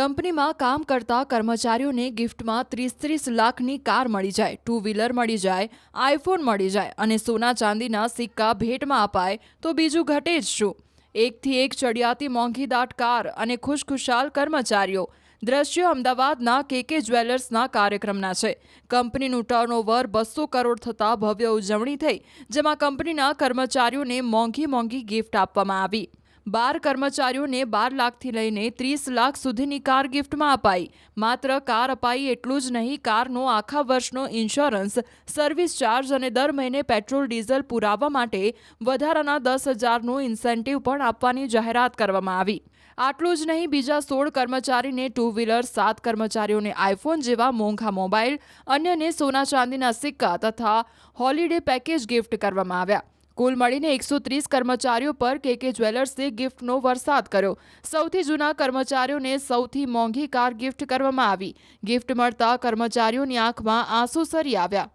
કંપનીમાં કામ કરતા કર્મચારીઓને ગિફ્ટમાં ત્રીસ ત્રીસ લાખની કાર મળી જાય, ટુ વ્હીલર મળી જાય, આઈફોન મળી જાય અને સોના ચાંદીના સિક્કા ભેટમાં અપાય તો બીજું ઘટે જ શું? એકથી એક ચડિયાતી મોંઘીદાટ કાર અને ખુશખુશાલ કર્મચારીઓ. દ્રશ્યો અમદાવાદના કેકે જ્વેલર્સના કાર્યક્રમના છે. કંપનીનું ટર્નઓવર બસો કરોડ થતાં ભવ્ય ઉજવણી થઈ, જેમાં કંપનીના કર્મચારીઓને મોંઘી મોંઘી ગિફ્ટ આપવામાં આવી. બાર કર્મચારીઓને બાર લાખથી લઈને ત્રીસ લાખ સુધીની કાર ગિફ્ટમાં અપાઈ. માત્ર કાર અપાઈ એટલું જ નહીં, કારનો આખા વર્ષનો ઇન્સ્યોરન્સ, સર્વિસ ચાર્જ અને દર મહિને પેટ્રોલ, ડીઝલ પુરાવવા માટે વધારાના દસ હજારનું ઇન્સેન્ટિવ પણ આપવાની જાહેરાત કરવામાં આવી. આટલું જ નહીં, બીજા સોળ કર્મચારીને ટુ વ્હીલર સાત કર્મચારીઓને આઈફોન જેવા મોંઘા મોબાઈલ અન્યને સોના ચાંદીના સિક્કા તથા હોલિડે પેકેજ ગિફ્ટ કરવામાં આવ્યા. કુલ મળીને એકસો ત્રીસ કર્મચારીઓ પર કેકે જ્વેલર્સે ગિફ્ટનો વરસાદ કર્યો. સૌથી જૂના કર્મચારીઓને સૌથી મોંઘી કાર ગિફ્ટ કરવામાં આવી. ગિફ્ટ મળતા કર્મચારીઓની આંખમાં આંસુ સરી આવ્યા.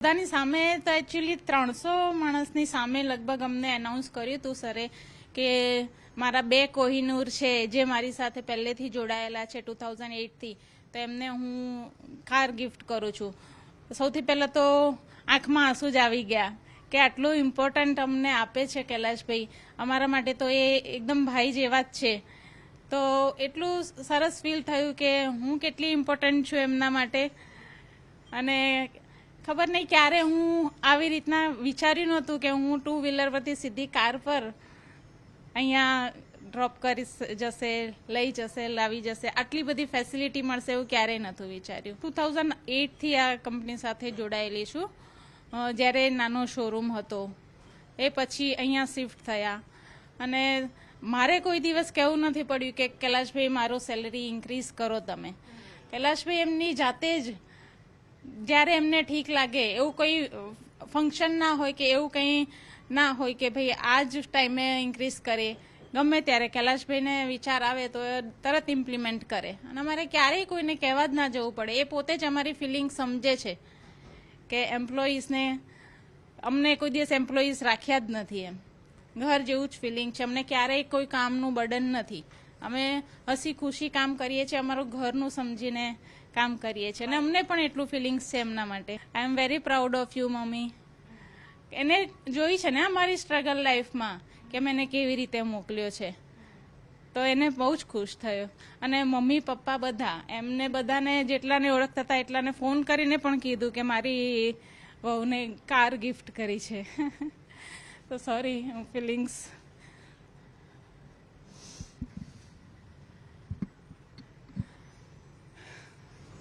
બધાની સામે તો એકચ્યુઅલી ત્રણસો માણસની સામે લગભગ અમને એનાઉન્સ કર્યું હતું સરે કે મારા બે કોહિનૂર છે જે મારી સાથે પહેલેથી જોડાયેલા છે ટુ થાઉઝન્ડ એઇટથી. તો એમને હું કાર ગિફ્ટ કરું છું. સૌથી પહેલાં તો આંખમાં આંસુ જ આવી ગયા. કે આટલું ઇમ્પોર્ટન્ટ અમને આપે છે કૈલાશભાઈ. અમારા માટે તો એ એકદમ ભાઈ જેવા જ છે. તો એટલું સરસ ફીલ થયું કે હું કેટલી ઇમ્પોર્ટન્ટ છું એમના માટે. અને ખબર નહીં ક્યારે હું આવી રીતના વિચાર્યું નહોતું કે હું ટુ વ્હીલર પરથી સીધી કાર પર અહીંયા ડ્રોપ કરી જશે, લઈ જશે, લાવી જશે. આટલી બધી ફેસિલિટી મળશે એવું ક્યારેય નહોતું વિચાર્યું. ટુ થાઉઝન્ડ એઇટથી આ કંપની સાથે જોડાયેલી છું. જ્યારે નાનો શોરૂમ હતો, એ પછી અહીંયા શિફ્ટ થયા. અને મારે કોઈ દિવસ કહેવું નથી પડ્યું કે કૈલાશભાઈ મારો સેલરી ઇન્ક્રીઝ કરો તમે. કૈલાશભાઈ એમની જાતે જ, જ્યારે એમને ઠીક લાગે, એવું કોઈ ફંક્શન ના હોય કે એવું કંઈ ના હોય કે ભાઈ આ જ ટાઈમે ઇન્ક્રીઝ કરે, ગમે ત્યારે કૈલાશભાઈને વિચાર આવે તો એ તરત ઇમ્પ્લિમેન્ટ કરે. અને અમારે ક્યારેય કોઈને કહેવા જ ના જવું પડે. એ પોતે જ અમારી ફિલિંગ સમજે છે. કે એમ્પ્લોઈઝને અમને કોઈ દિવસ એમ્પ્લોઈઝ રાખ્યા જ નથી એમ. ઘર જેવું જ ફિલિંગ છે. અમને ક્યારેય કોઈ કામનું બર્ડન નથી. અમે હસી ખુશી કામ કરીએ છીએ, અમારું ઘરનું સમજીને કામ કરીએ છીએ. અને અમને પણ એટલું ફિલિંગ્સ છે એમના માટે. I am very proud of you mummy. એને જોઈ છે ને અમારી સ્ટ્રગલ લાઈફમાં કે મેં એને કેવી રીતે મોકલ્યો છે? તો એને બહુ જ ખુશ થયો. અને મમ્મી, પપ્પા બધા, એમને બધાને જેટલાને ઓળખતા હતા એટલાને ફોન કરીને પણ કીધું કે મારી વહુને કાર ગિફ્ટ કરી છે. તો સોરી ફિલિંગ્સ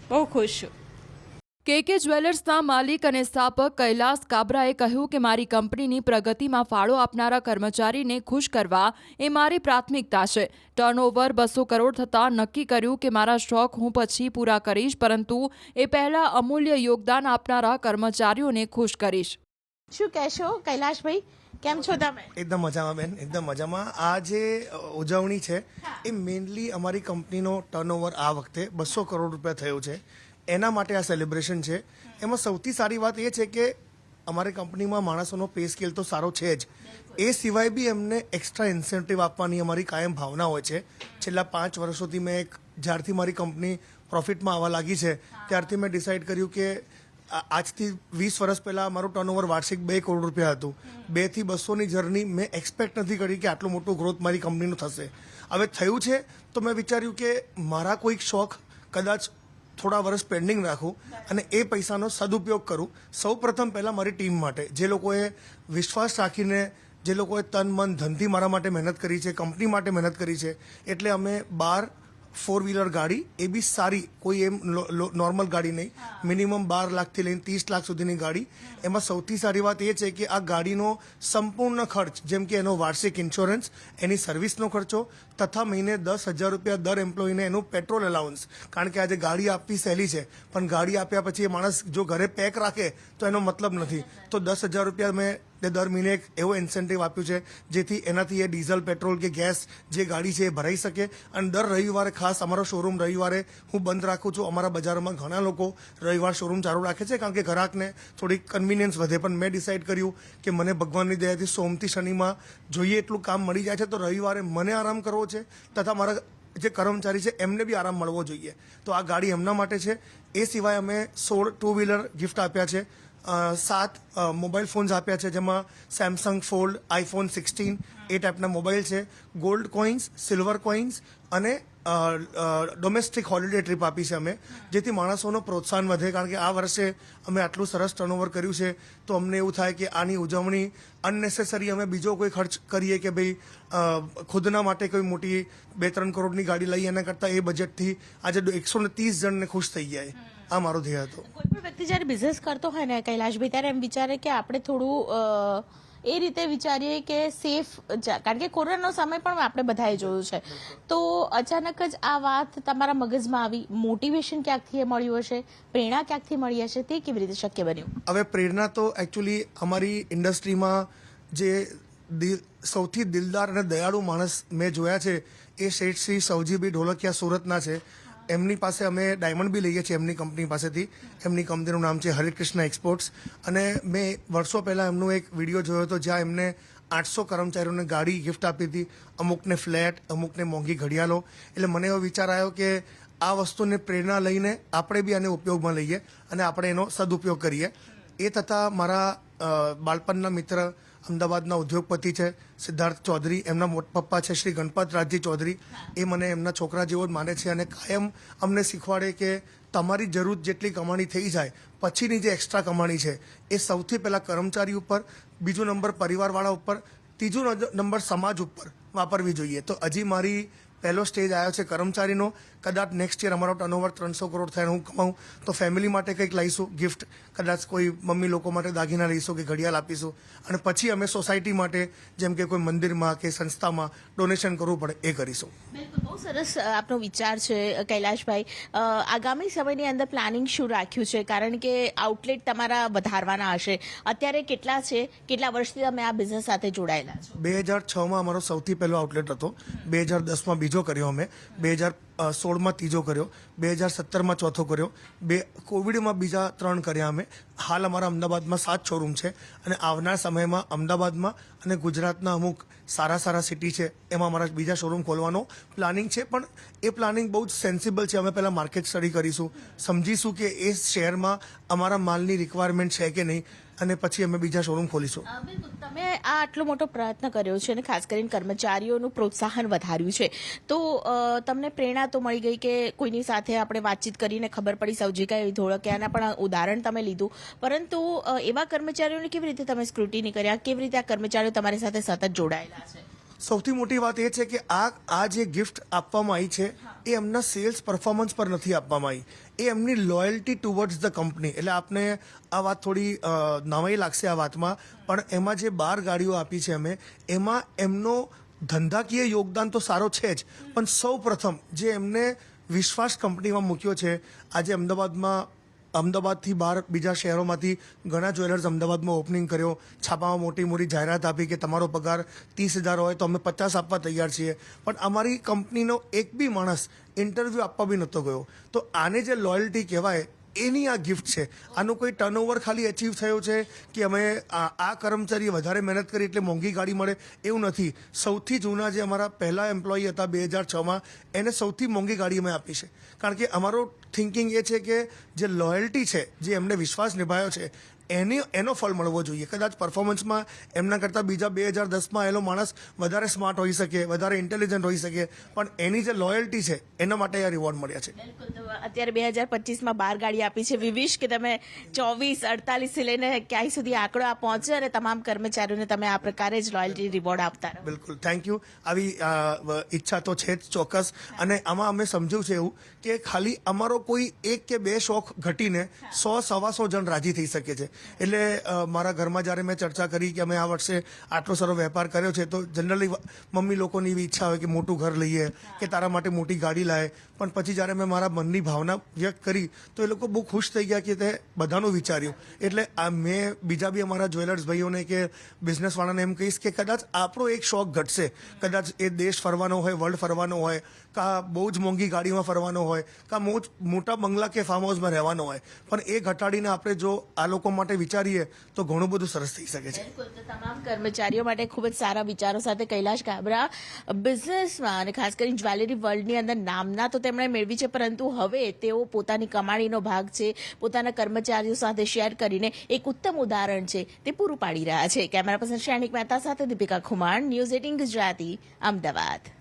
બહુ ખુશ છું. કેકે જ્વેલર્સના માલિક અને સ્થાપક કૈલાસ કાબરાએ કહ્યું કે મારી કંપનીની પ્રગતિમાં ફાળો આપનારા કર્મચારીને ખુશ કરવા એ મારી પ્રાથમિકતા છે. ટર્નઓવર બસો કરોડ થતાં નક્કી કર્યું કે મારા શોખ હું પછી પૂરા કરીશ પરંતુ એ પહેલા અમૂલ્ય યોગદાન આપનારા કર્મચારીઓને ખુશ કરીશ. શું કહેશો કૈલાશભાઈ? કેમ છો તમે? એકદમ મજામાં બેન એકદમ મજામાં. આ જે ઉજવણી છે એ મેઇનલી અમારી કંપનીનો ટર્નઓવર આ વખતે બસો કરોડ રૂપિયા થયો છે. એના માટે આ સેલિબ્રેશન છે. એમાં સૌથી સારી વાત એ છે કે અમારી કંપનીમાં માણસોનો પે સ્કેલ તો સારો છે જ. એ સિવાય બી એમને એક્સ્ટ્રા ઇન્સેન્ટિવ આપવાની અમારી કાયમ ભાવના હોય છે. છેલ્લા પાંચ વર્ષોથી મેં એક જ્યારથી મારી કંપની પ્રોફિટમાં આવવા લાગી છે, ત્યારથી મેં ડિસાઇડ કર્યું કે આજથી વીસ વર્ષ પહેલા મારું ટર્નઓવર વાર્ષિક બે કરોડ રૂપિયા હતું. બેથી બસોની જર્ની મેં એક્સપેક્ટ નથી કરી કે આટલું મોટું ગ્રોથ મારી કંપનીનું થશે. હવે થયું છે તો મેં વિચાર્યું કે મારા કોઈક શોખ કદાચ થોડા વર્ષ પેન્ડિંગ રાખું અને એ પૈસાનો સદુપયોગ કરું. સૌ પ્રથમ પહેલાં મારી ટીમ માટે. જે લોકોએ વિશ્વાસ રાખીને, જે લોકોએ તન, મન, ધનથી મારા માટે મહેનત કરી છે કંપની માટે મહેનત કરી છે, એટલે અમે બાર ફોર વ્હીલર ગાડી એ બી સારી કોઈ એમ નોર્મલ ગાડી નહીં. મિનિમમ બાર લાખથી લઈને ત્રીસ લાખ સુધીની ગાડી. એમાં સૌથી સારી વાત એ છે કે આ ગાડીનો સંપૂર્ણ ખર્ચ જેમ કે એનો વાર્ષિક ઇન્સ્યોરન્સ એની સર્વિસનો ખર્ચો તથા મહિને દસ હજાર રૂપિયા દર એમ્પ્લોયીને એનું પેટ્રોલ એલાઉન્સ કારણ કે આજે ગાડી આપવી સહેલી છે પણ ગાડી આપ્યા પછી એ માણસ જો ઘરે પેક રાખે તો એનો મતલબ નથી. તો દસ હજાર રૂપિયા મેં તે દર મહિને એક એવો ઇન્સેન્ટિવ આપ્યું છે, જેથી એનાથી એ ડીઝલ પેટ્રોલ કે ગેસ જે ગાડી છે એ ભરાઈ શકે. અને દર રવિવારે ખાસ અમારો શોરૂમ રવિવારે હું બંધ રાખું છું. અમારા બજારમાં ઘણા લોકો રવિવાર શોરૂમ ચાલુ રાખે છે, કારણ કે ગ્રાહકને થોડીક કન્વિનિયન્સ વધે. પણ મેં ડિસાઇડ કર્યું કે મને ભગવાનની દયાથી સોમથી શનિમાં જોઈએ એટલું કામ મળી જાય છે, તો રવિવારે મને આરામ કરવો છે તથા મારા જે કર્મચારી છે, એમને બી આરામ મળવો જોઈએ. તો આ ગાડી એમના માટે છે. એ સિવાય અમે સોળ ટુ વ્હીલર ગિફ્ટ આપ્યા છે. સાત મોબાઈલ ફોન્સ આપ્યા છે, જેમાં સેમસંગ ફોલ્ડ આઈફોન સિક્સટીન એ ટાઈપના મોબાઈલ છે ગોલ્ડ કોઇન્સ સિલ્વર કોઇન્સ અને ડોમેસ્ટિક હોલિડે ટ્રીપ આપી છે અમે, જેથી માણસોનો પ્રોત્સાહન વધે, કારણ કે આ વર્ષે અમે આટલું સરસ ટર્નઓવર કર્યું છે, તો અમને એવું થાય કે આની ઉજવણી અનનેસેસરી અમે બીજો કોઈ ખર્ચ કરીએ કે ભાઈ ખુદના માટે કોઈ મોટી બે ત્રણ કરોડની ગાડી લઈએ, એના કરતાં એ બજેટથી આજે એકસો ને ત્રીસ જણને ખુશ થઈ જાય આ મારો ધ્યેય હતો. કોઈ પણ વ્યક્તિ જ્યારે બિઝનેસ કરતો હોય ને, કૈલાશભાઈ, ત્યારે એમ વિચારે કે આપણે થોડું એ રીતે વિચારીએ કે સેફ કારણ કે કોરોનાનો સમય પણ આપણે બધાએ જોયું છે. તો અચાનક જ આ વાત તમારા મગજમાં આવી. મોટિવેશન ક્યાંકથી મળ્યું હશે? પ્રેરણા ક્યાંકથી મળી હશે? તે કેવી રીતે શક્ય બન્યું? હવે પ્રેરણા તો એકચ્યુઅલી અમારી ઇન્ડસ્ટ્રીમાં જે સૌથી દિલદાર અને દયાળુ માણસ મેં જોયા છે, એ શેઠ શ્રી સૌજીભાઈ ઢોલકિયા સુરતના છે. એમની પાસે અમે ડાયમંડ બી લઈએ છીએ એમની કંપની પાસેથી. એમની કંપનીનું નામ છે હરિકૃષ્ણ એક્સપોર્ટ્સ. અને મેં વર્ષો પહેલાં એમનો એક વીડિયો જોયો હતો જ્યાં એમને આઠસો કર્મચારીઓને ગાડી ગિફ્ટ આપી હતી. અમુકને ફ્લેટ, અમુકને મોંઘી ઘડિયાળો. એટલે મને એવો વિચાર આવ્યો કે આ વસ્તુને પ્રેરણા લઈને આપણે બી આને ઉપયોગમાં લઈએ અને આપણે એનો સદુપયોગ કરીએ. એ થતાં મારા બાળપણના મિત્ર અમદાવાદના ઉદ્યોગપતિ છે, સિદ્ધાર્થ ચૌધરી. એમના મોટ પપ્પા છે શ્રી ગણપત રાજજી ચૌધરી. એ મને એમના છોકરા જેવો જ માને છે અને કાયમ અમને શીખવાડે કે તમારી જરૂર જેટલી કમાણી થઈ જાય, પછીની જે એક્સ્ટ્રા કમાણી છે, એ સૌથી પહેલાં કર્મચારી ઉપર, બીજો નંબર પરિવારવાળા ઉપર, ત્રીજો નંબર સમાજ ઉપર વાપરવી જોઈએ. તો હજી મારી પહેલો સ્ટેજ આવ્યો છે કર્મચારીનો. કદાચ નેક્સ્ટ યર અમારો ટર્નઓવર ત્રણસો કરોડ થાય હું કમાઉં. તો ફેમિલી માટે કંઈક લઈશું ગિફ્ટ કદાચ કોઈ મમ્મી લોકો માટે દાગીના લઈશું કે ઘડિયાળ આપીશું. અને પછી અમે સોસાયટી માટે જેમ કે કોઈ મંદિરમાં કે સંસ્થામાં ડોનેશન કરવું પડે એ કરીશું. બહુ સરસ આપનો વિચાર છે કૈલાશભાઈ. આગામી સમયની અંદર પ્લાનિંગ શું રાખ્યું છે? કારણ કે આઉટલેટ તમારા વધારવાના હશે. અત્યારે કેટલા છે? કેટલા વર્ષથી તમે આ બિઝનેસ સાથે જોડાયેલા છો? બે હજાર છમાં અમારો સૌથી પહેલો આઉટલેટ હતો. બે હજાર દસમાં બીજો કર્યો અમે. બે હજાર સોળમાં ત્રીજો કર્યો. બે હજાર સત્તરમાં ચોથો કર્યો. બે, કોવિડમાં બીજા ત્રણ કર્યા અમે. હાલ અમારા અમદાવાદમાં સાત શોરૂમ છે અને આવનાર સમયમાં અમદાવાદમાં અને ગુજરાતના અમુક સારા સારા સિટી છે, એમાં અમારા બીજા શોરૂમ ખોલવાનો પ્લાનિંગ છે. પણ એ પ્લાનિંગ બહુ જ સેન્સિબલ છે. અમે પહેલાં માર્કેટ સ્ટડી કરીશું. સમજીશું કે એ શહેરમાં અમારા માલની રિક્વાયરમેન્ટ છે કે નહીં. અને પછી અમે બીજા શોરૂમ ખોલીશું. તમે આ આટલો મોટો પ્રયત્ન કર્યો છે અને ખાસ કરીને કર્મચારીઓનું પ્રોત્સાહન વધાર્યું છે. તો તમને પ્રેરણા તો મળી ગઈ કે કોઈની સાથે આપણે વાતચીત કરીને ખબર પડી સૌજીકા ધોળકિયાના પણ ઉદાહરણ તમે લીધું. પરંતુ એવા કર્મચારીઓને કેવી રીતે તમે સ્ક્રુટિની કર્યા? કેવી રીતે આ કર્મચારીઓ તમારી સાથે સતત જોડાયેલા છે? સૌથી મોટી વાત એ છે કે આ આ જે ગિફ્ટ આપવામાં આવી છે, એ એમના સેલ્સ પરફોર્મન્સ પર નથી આપવામાં આવી. એ એમની લોયલ્ટી ટુવર્ડ્સ ધ કંપની એટલે આપને આ વાત થોડી નવાઈ લાગશે આ વાતમાં, પણ એમાં જે બાર ગાડીઓ આપી છે અમે, એમાં એમનો ધંધાકીય યોગદાન તો સારો છે જ. પણ સૌ પ્રથમ જે એમને વિશ્વાસ કંપનીમાં મૂક્યો છે, આજે અમદાવાદમાં અમદાવાદથી બહાર બીજા શહેરોમાંથી ઘણા જ્વેલર્સ અમદાવાદમાં ઓપનિંગ કર્યો. છાપામાં મોટી મોટી જાહેરાત આપી કે તમારો પગાર ત્રીસ હજાર હોય તો અમે પચાસ આપવા તૈયાર છીએ. પણ અમારી કંપનીનો એક બી માણસ ઇન્ટરવ્યૂ આપવા બી નહોતો ગયો. તો આને જે લોયલ્ટી કહેવાય એની આ ગિફ્ટ છે. આનો કોઈ ટર્નઓવર ખાલી અચીવ થયો છે કે અમે આ કર્મચારીએ વધારે મહેનત કરી એટલે મોંઘી ગાડી મળે, એવું નથી. સૌથી જૂના જે અમારા પહેલા એમ્પ્લોયી હતા બે હજાર છમાં એને સૌથી મોંઘી ગાડી અમે આપી છે. કારણ કે અમારો થિંકિંગ એ છે કે જે લોયલ્ટી છે, જે એમને વિશ્વાસ નિભાયો છે એની એનો ફળ મળવો જોઈએ. કદાચ પરફોર્મન્સમાં એમના કરતાં બીજા બે હજાર દસમાં એનો માણસ વધારે સ્માર્ટ હોઈ શકે વધારે ઇન્ટેલિજન્ટ હોઈ શકે પણ એની જે લોયલ્ટી છે એના માટે આ રિવોર્ડ મળ્યા છે. અત્યારે બે હજાર પચીસમાં બાર ગાડી આપી છે. વિવિશ કે તમે ચોવીસ અડતાલીસથી લઈને ક્યાંય સુધી આંકડો આ પહોંચે અને તમામ કર્મચારીઓને તમે આ પ્રકારે જ લોયલ્ટી રિવોર્ડ આપતા બિલકુલ. થેન્ક યુ આવી ઈચ્છા તો છે જ ચોક્કસ. અને આમાં અમે સમજ્યું છે એવું કે ખાલી અમારો કોઈ એક કે બે શોખ ઘટીને સો સવાસો જણ રાજી થઈ શકે છે. એટલે મારા ઘરમાં જ્યારે મેં ચર્ચા કરી કે અમે આ વર્ષે આટલો સારો વેપાર કર્યો છે, તો જનરલી મમ્મી લોકોની એવી ઈચ્છા હોય કે મોટું ઘર લઈએ, કે તારા માટે મોટી ગાડી લાવે પણ પછી જ્યારે મેં મારા મનની ભાવના વ્યક્ત કરી, તો એ લોકો બહુ ખુશ થઈ ગયા કે તે બધાનું વિચાર્યું. એટલે આ મેં, બીજા બી અમારા જ્વેલર્સ ભાઈઓને કે બિઝનેસવાળાને એમ કહીશ કે કદાચ આપણો એક શોખ ઘટશે. કદાચ એ દેશ ફરવાનો હોય, વર્લ્ડ ફરવાનો હોય, કાં બહુ જ મોંઘી ગાડીમાં ફરવાનો હોય, કાં મોટા બંગલા કે ફાર્મ હાઉસમાં રહેવાનો હોય. પણ એ ઘટાડીને આપણે જો આ લોકો માટે વિચારીએ તો ઘણું બધું સરસ થઈ શકે છે. તમામ કર્મચારીઓ માટે ખૂબ જ સારા વિચારો સાથે કૈલાશ કાબરા બિઝનેસમાં અને ખાસ કરીને જ્વેલરી વર્લ્ડની અંદર નામના તો તેમણે મેળવી છે, પરંતુ હવે તેઓ પોતાની કમાણીનો ભાગ છે, પોતાના કર્મચારીઓ સાથે શેર કરીને એક ઉત્તમ ઉદાહરણ છે, તે પૂરું પાડી રહ્યા છે. કેમેરા પર્સન શ્રેણિક મહેતા સાથે દીપિકા ખુમાણ, ન્યૂઝ એટીન ગુજરાતી, અમદાવાદ.